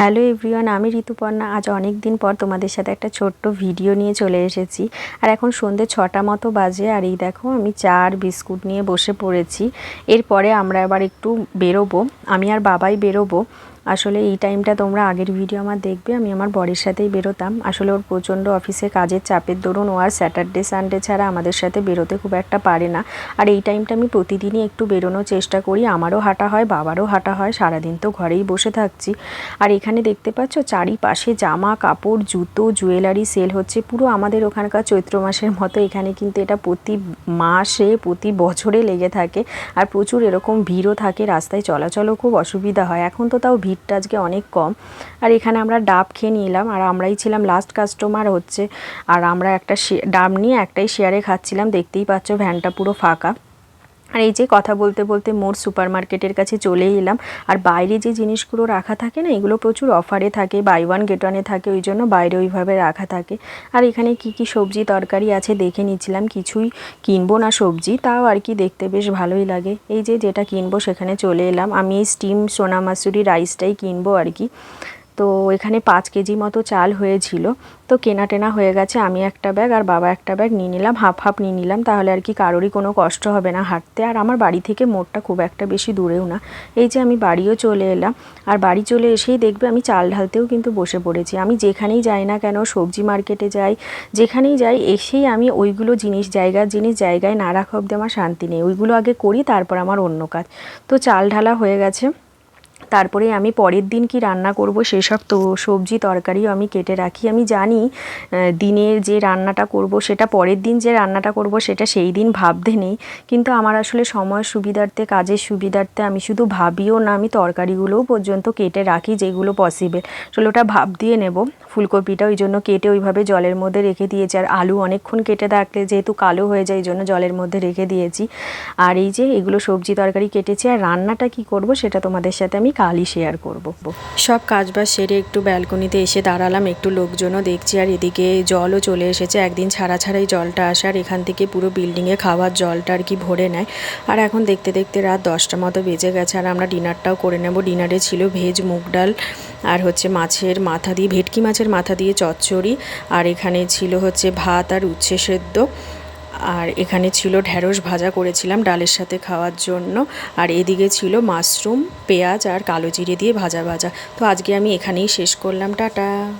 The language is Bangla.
হ্যালো এভরিওয়ান আমি ঋতুপর্ণা। আজ অনেক দিন পর তোমাদের সাথে একটা ছোট্ট ভিডিও নিয়ে চলে এসেছি। আর এখন সন্ধে ছটা মতো বাজে, আর এই দেখো আমি চা আর বিস্কুট নিয়ে বসে পড়েছি। এরপরে আমরা এবার একটু বেরোবো। আমি আর বাবাই বেরোবো। আসলে এই টাইমটা তোমরা আগের ভিডিও আমার দেখবে, আমি আমার বরের সাথেই বেরোতাম। আসলে ওর প্রচণ্ড অফিসে কাজের চাপের দরুন ও আর স্যাটারডে সানডে ছাড়া আমাদের সাথে বেরোতে খুব একটা পারে না। আর এই টাইমটা আমি প্রতিদিনই একটু বেরোনোর চেষ্টা করি, আমারও হাঁটা হয়, বাবারও হাঁটা হয়, সারাদিন তো ঘরেই বসে থাকছি। আর এখানে দেখতে পাচ্ছ, চারিপাশে জামা, কাপড়, জুতো জুয়েলারি সেল হচ্ছে, পুরো আমাদের ওখানকার চৈত্র মাসের মতো। এখানে কিন্তু এটা প্রতি মাসে, প্রতি বছরে লেগে থাকে। আর প্রচুর এরকম ভিড়ও থাকে, রাস্তায় চলাচলও খুব অসুবিধা হয়। এখন তো তাও ভিড়টা আজকে অনেক কম। আর এখানে আমরা ডাব খেয়ে নিলাম, আর আমরাই ছিলাম লাস্ট কাস্টমার হচ্ছে। আর আমরা একটা ডাব নিয়ে একটাই শেয়ারে খাচ্ছিলাম, দেখতেই পাচ্ছ ভ্যানটা পুরো ফাঁকা। আর এই যে কথা বলতে বলতে মোর সুপার মার্কেটের কাছে চলেই এলাম। আর বাইরে যে জিনিসগুলো রাখা থাকে না, এগুলো প্রচুর অফারে থাকে বাই ওয়ান গেট ওয়ানে থাকে, ওই জন্য বাইরে ওইভাবে রাখা থাকে। আর এখানে কি কি সবজি তরকারি আছে দেখে নিচ্ছিলাম কিছুই কিনবো না সবজি, তাও আর কি দেখতে বেশ ভালোই লাগে। এই যে যেটা কিনবো সেখানে চলে এলাম। আমি স্টিম সোনা মাসুরি রাইসটাই কিনবো আর কি। তো এখানে পাঁচ কেজি মতো চাল হয়েছিল। তো কেনা টেনা হয়ে গেছে, আমি একটা ব্যাগ আর বাবা একটা ব্যাগ নিয়ে নিলাম, হাফ হাফ নিয়ে নিলাম, তাহলে আর কি কারোরই কোনো কষ্ট হবে না হাঁটতে। আর আমার বাড়ি থেকে মোড়টা খুব একটা বেশি দূরেও না। এই যে আমি বাড়িও চলে এলাম, আর বাড়ি চলে এসেই দেখবে আমি চাল ঢালতেও কিন্তু বসে পড়েছি। আমি যেখানেই যাই না কেন, সবজি মার্কেটে যাই, যেখানেই যাই, এসেই আমি ওইগুলো জিনিস জায়গার জিনিস জায়গায় না রাখা অব্দি আমার শান্তি নেই। ওইগুলো আগে করি, তারপর আমার অন্য কাজ। তো চাল ঢালা হয়ে গেছে। তারপরে আমি পরের দিন কি রান্না করব সেসব তো সবজি তরকারিও আমি কেটে রাখি। আমি জানি দিনের যে রান্নাটা করব সেটা পরের দিন যে রান্নাটা করব সেটা সেই দিন ভাবতে নেই। কিন্তু আমার আসলে সময় সুবিধার্থে, কাজের সুবিধার্থে আমি শুধু ভাবিও না, আমি তরকারিগুলোও পর্যন্ত কেটে রাখি যেগুলো পসিবল আসলে ওটা ভাব দিয়ে নেব। ফুলকপিটা ওই জন্য কেটে ওইভাবে জলের মধ্যে রেখে দিয়েছি। আর আলু অনেকক্ষণ কেটে রাখলে যেহেতু কালো হয়ে যায়, এই জন্য জলের মধ্যে রেখে দিয়েছি। আর এই যে এগুলো সবজি তরকারি কেটেছি, আর রান্নাটা কি করব সেটা তোমাদের সাথে আমি কালই শেয়ার করব। সব কাজবাজ সেরে একটু ব্যালকনিতে এসে দাঁড়ালাম, একটু লোকজনও দেখছি আর এদিকে জলও চলে এসেছে। একদিন ছাড়া ছাড়াই জলটা আসার এখান থেকে পুরো বিল্ডিংয়ে খাওয়ার জলটা আর কি ভরে নেয়। আর এখন দেখতে দেখতে রাত দশটা মতো বেজে গেছে আর আমরা ডিনারটাও করে নেব। ডিনারে ছিল ভেজ মুগ ডাল আর হচ্ছে মাছের মাথা দিয়ে, ভেটকি মাছের মাথা দিয়ে চচ্চড়ি। আর এখানে ছিল হচ্ছে ভাত আর উচ্ছে সেদ্ধ। আর এখানে ছিল ঢ্যাঁড়স ভাজা করেছিলাম ডালের সাথে খাওয়ার জন্য। আর এদিকে ছিল মাশরুম, পেঁয়াজ আর কালো জিরে দিয়ে ভাজা ভাজা। তো আজকে আমি এখানেই শেষ করলাম, টাটা।